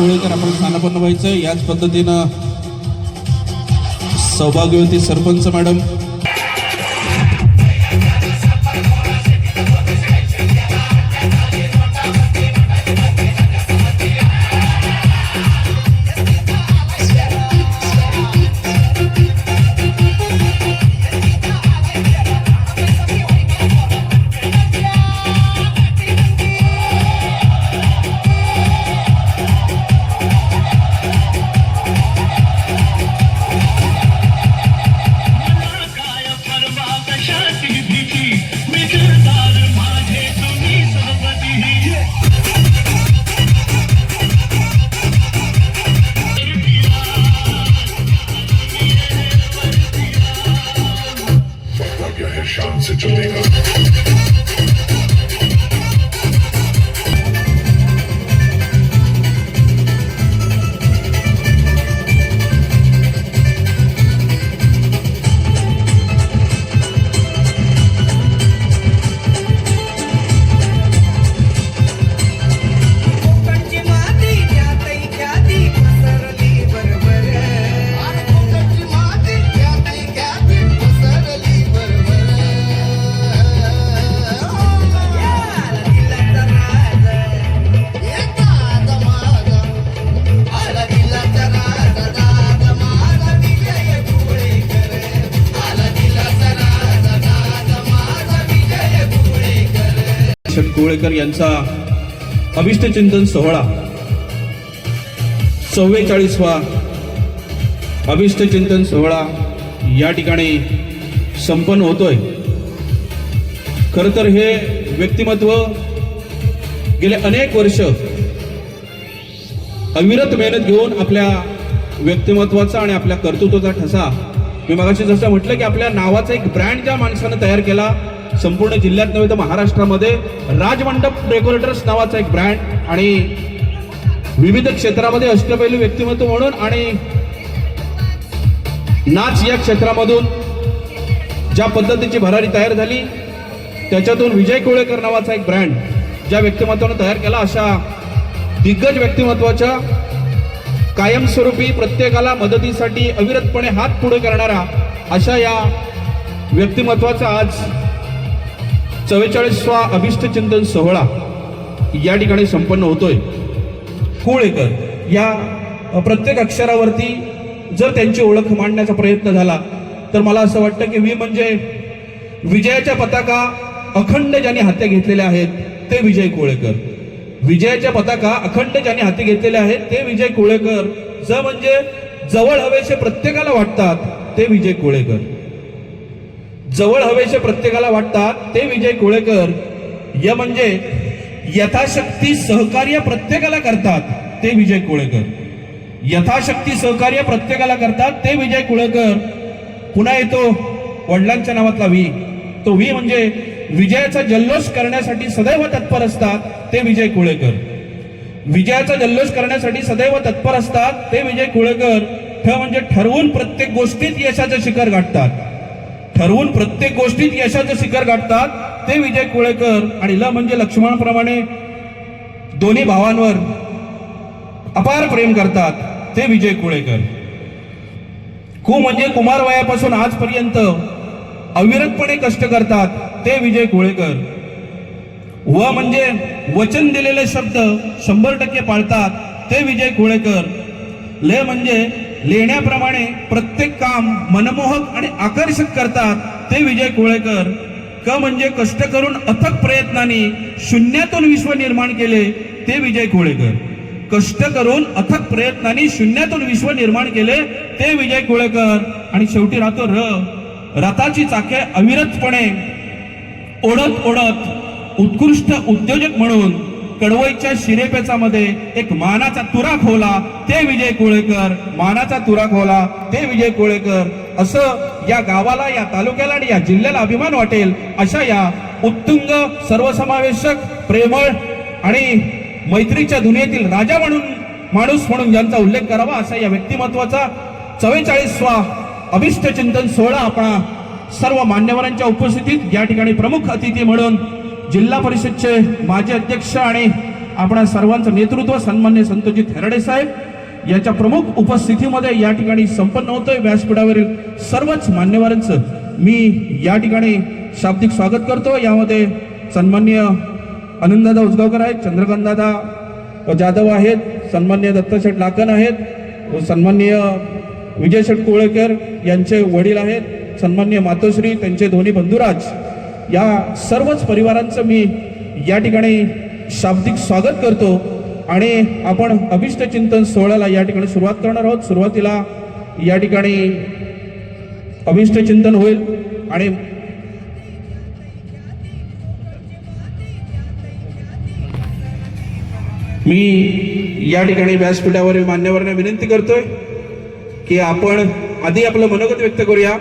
विजयशेठ आपण स्थानापन्न व्हायचं याच पद्धतीनं सौभाग्यवती सरपंच मॅडम. है शान विजयशेठ यांचा अभिष्टचिंतन सोहळा. चव्वेचाळीसवा अभिष्टचिंतन सोहळा या ठिकाणी संपन्न होतोय. खरं तर हे व्यक्तिमत्व गेले अनेक वर्ष अविरत मेहनत घेऊन आपल्या व्यक्तिमत्वाचा आणि आपल्या कर्तृत्वाचा ठसा. मी मगाशी जसं म्हटलं की आपल्या नावाचा एक ब्रँड ज्या माणसानं तयार केला संपूर्ण जिल्ह्यात नव्हे तर महाराष्ट्रामध्ये राजमंडप डेकोरेटर्स नावाचा एक ब्रँड आणि विविध क्षेत्रामध्ये अष्टपैलू व्यक्तिमत्व म्हणून आणि नाच या क्षेत्रामधून ज्या पद्धतीची भरारी तयार झाली त्याच्यातून विजय कोळेकर नावाचा एक ब्रँड ज्या व्यक्तिमत्वानं तयार केला अशा दिग्गज व्यक्तिमत्वाच्या कायमस्वरूपी प्रत्येकाला मदतीसाठी अविरतपणे हात पुढे करणारा अशा या व्यक्तिमत्वाचा आज चव्वेचाळीसवा अभिष्टचिंतन सोहळा या ठिकाणी संपन्न होतोय. कुळेकर या प्रत्येक अक्षरावरती जर त्यांची ओळख मांडण्याचा प्रयत्न झाला तर मला असं वाटतं की वी म्हणजे विजयाच्या पताका अखंड ज्यांनी हाती घेतलेल्या आहेत ते विजय कोळेकर. विजयाच्या पताका अखंड ज्यांनी हाती घेतलेल्या आहेत ते विजय कोळेकर. ज म्हणजे जवळ हवेचे प्रत्येकाला वाटतात ते विजय कोळेकर. जवळ हवेचे प्रत्येकाला वाटतात ते विजय कोळेकर. य म्हणजे यथाशक्ती सहकार्य प्रत्येकाला करतात ते विजय कोळेकर. यथाशक्ती सहकार्य प्रत्येकाला करतात ते विजय कुळेकर. पुन्हा येतो वडिलांच्या नावातला व्ही. तो व्ही म्हणजे विजयाचा जल्लोष करण्यासाठी सदैव तत्पर असतात ते विजय कुळेकर. विजयाचा जल्लोष करण्यासाठी सदैव तत्पर असतात ते विजय कुळेकर. ठ म्हणजे ठरवून प्रत्येक गोष्टीत यशाचं शिखर गाठतात. ठरवून प्रत्येक गोष्टीत यशाचं शिखर गाठतात ते विजय कुळेकर आणि ल म्हणजे लक्ष्मणप्रमाणे दोन्ही भावांवर अपार प्रेम करतात ते विजय कुळेकर. कु म्हणजे कुमार वयापासून आजपर्यंत अविरतपणे कष्ट करतात ते विजय कुळेकर. व म्हणजे वचन दिलेले शब्द शंभर टक्के पाळतात ते विजय कुळेकर. ले म्हणजे लेण्याप्रमाणे प्रत्येक काम मनमोहक आणि आकर्षक करतात ते विजय कोळेकर. क म्हणजे कष्ट करून अथक प्रयत्नाने शून्यातून विश्व निर्माण केले ते विजय कोळेकर. कष्ट करून अथक प्रयत्नांनी शून्यातून विश्व निर्माण केले ते विजय कोळेकर. आणि शेवटी राहतो र. रथाची चाके अविरतपणे ओढत ओढत उत्कृष्ट उद्योजक म्हणून कडवईच्या शिरेपेचामध्ये एक मानाचा तुरा खोला ते विजय कोळेकर मानाचा तुरा खोला ते विजय कोळेकर. असं या गावाला या तालुक्याला आणि या जिल्ह्याला अभिमान वाटेल अशा या उत्तुंग सर्वसमावेशक प्रेमळ आणि मैत्रीच्या दुनियेतील राजा म्हणून माणूस म्हणून ज्यांचा उल्लेख करावा असा या व्यक्तिमत्वाचा चव्वेचाळीसवा अभिष्ट चिंतन सोहळा आपण सर्व मान्यवरांच्या उपस्थितीत या ठिकाणी प्रमुख अतिथी म्हणून जिल्हा परिषदचे माजी अध्यक्ष आणि आपणा सर्वांचं नेतृत्व सन्मान्य संतोजी थेरडे साहेब यांच्या प्रमुख उपस्थितीमध्ये या ठिकाणी संपन्न होतोय. व्यासपीठावरील सर्वच मान्यवरांचं मी या ठिकाणी शाब्दिक स्वागत करतो. यामध्ये सन्मान्य आनंददादा उजगावकर आहेत चंद्रकांतदादा जाधव आहेत सन्मान्य दत्तशेठ लाकन आहेत सन्मान्य विजय शेठ कोळेकर यांचे वडील आहेत सन्मान्य मातोश्री त्यांचे दोन्ही बंधुराज या सर्वच परिवारांचं मी या ठिकाणी शाब्दिक स्वागत करतो आणि आपण अभिष्ट चिंतन सोहळ्याला या ठिकाणी सुरुवात करणार आहोत. सुरुवातीला या ठिकाणी अभिष्ट चिंतन होईल आणि मी या ठिकाणी व्यासपीठावरील मान्यवरांना विनंती करतोय की आपण आधी आपलं मनोगत व्यक्त करूया.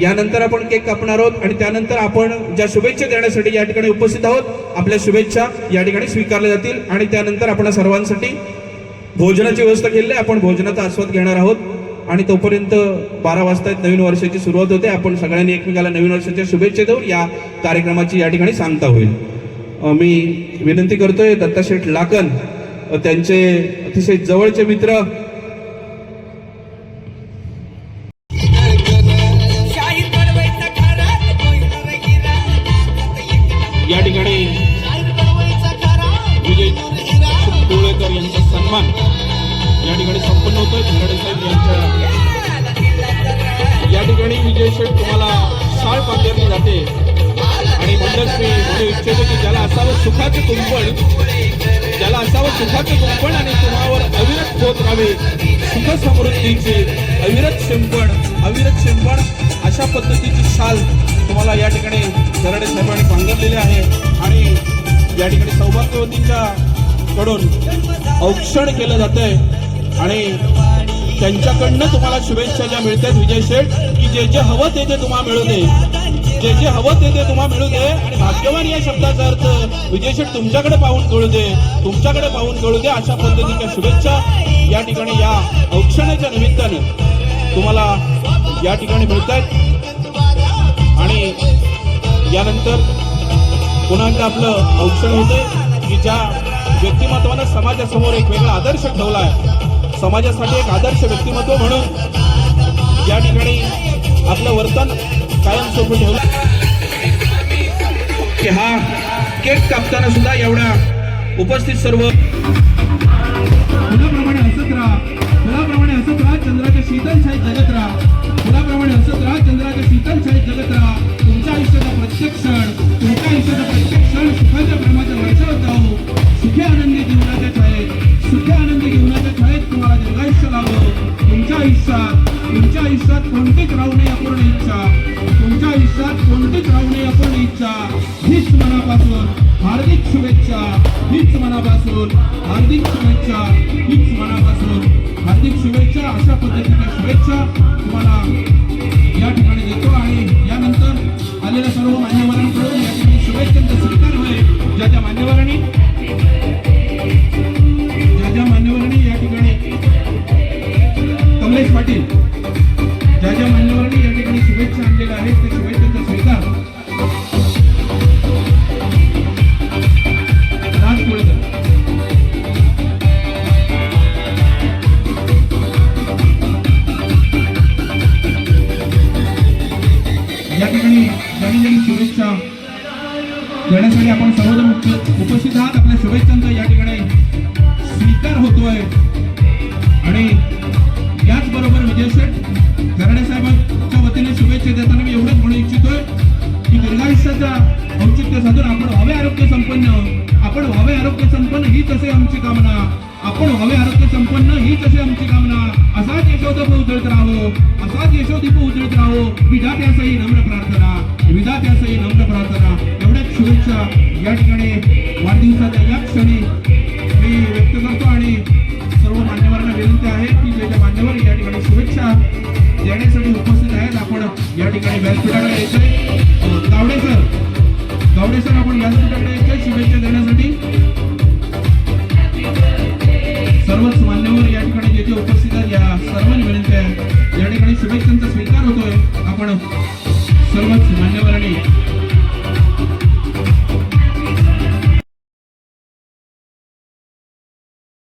यानंतर आपण केक कापणार आहोत आणि त्यानंतर आपण ज्या शुभेच्छा देण्यासाठी या ठिकाणी उपस्थित आहोत आपल्या शुभेच्छा या ठिकाणी स्वीकारल्या जातील आणि त्यानंतर आपण सर्वांसाठी भोजनाची व्यवस्था केलेली आहे. आपण भोजनाचा आस्वाद घेणार आहोत आणि तोपर्यंत बारा वाजता नवीन वर्षाची सुरुवात होते. आपण सगळ्यांनी एकमेकाला नवीन वर्षाच्या शुभेच्छा देऊन या कार्यक्रमाची या ठिकाणी सांगता होईल. मी विनंती करतोय दत्ताशेठ लाकन त्यांचे अतिशय जवळचे मित्र या ठिकाणी विजय डोळेकर यांचा सन्मान या ठिकाणी संपन्न होतोय. खिलाडे साहेब यांच्या या ठिकाणी विजय शेठ तुम्हाला शाळ पांघरली जाते. आणि मंडळश्री म्हणू इच्छितो की ज्याला असावं सुखाचं कुंपण ज्याला असावं सुखाचं कुंपण आणि तुम्हावर अविरत होत राहावे. सुख समृद्धीचे अविरत शिंपण अविरत शिंपण अशा पद्धतीची शाल तुम्हाला या ठिकाणी दराडे साहेबांनी पांघरलेले आहे. आणि या ठिकाणी सौभाग्यवतींच्या कडून औक्षण केलं जातंय. आणि त्यांच्याकडनं तुम्हाला शुभेच्छा ज्या मिळतात विजय शेठ की जे जे हवं ते ते तुम्हाला मिळू दे. जे जे हवं ते ते तुम्हाला मिळू दे. आणि भाग्यवान या शब्दाचा अर्थ विजय शेठ तुमच्याकडे पाहून कळू दे. तुमच्याकडे पाहून कळू दे अशा पद्धतीच्या शुभेच्छा या ठिकाणी या औक्षणाच्या निमित्तानं तुम्हाला या ठिकाणी मिळत आहेत यानंतर पुन्हा एकदा आपलं औक्षण होते की ज्या व्यक्तिमत्वानं समाजासमोर एक वेगळा आदर्श ठेवला आहे समाजासाठी एक आदर्श व्यक्तिमत्व म्हणून या ठिकाणी आपलं वर्तन कायमस्वरूपी ठेवलं. की हा केक कापताना सुद्धा एवढा उपस्थित सर्व फुलाप्रमाणे हसत राहा. फुलाप्रमाणे हसत राहा. चंद्राच्या शीतल छायेत जगत राहा. फुलाप्रमाणे हसत राहा. चंद्राच्या शीतल छायेत जगत राहा. आयुष्याचा प्रत्येक क्षण तुमच्या आयुष्याचा प्रत्येक क्षण सुखाच्या प्रेमाच्या वर्षावर जाऊ सुखी आनंदी जीवनाच्या छायेत सुखी आनंदी जीवनाच्या छायेत तुम्हाला दीर्घायुष्य लाभो. तुमच्या आयुष्यात तुमच्या आयुष्यात कोणतीच राहू नये साधून आपण व्हावे आरोग्य संपन्न आपण व्हावे आरोग्य संपन्न हीच असे आमची कामना. आपण व्हावे आरोग्य संपन्न हीच असे आमची कामना. असाच यशोदीप उजळत राहो असाच यशोदीप उजळत राहो. विधात्यासही नम्र प्रार्थना विधात्यासही नम्र प्रार्थना. एवढ्याच शुभेच्छा या ठिकाणी वाढदिवसाच्या या क्षणी आपण व्यासपीठाकडे यायचंय शुभेच्छा देण्यासाठी. सर्वच मान्यवर या ठिकाणी जेथे उपस्थित आहेत या सर्वांनी विनंती आहे या ठिकाणी शुभेच्छांचा स्वीकार होतोय. आपण सर्वच मान्यवरांनी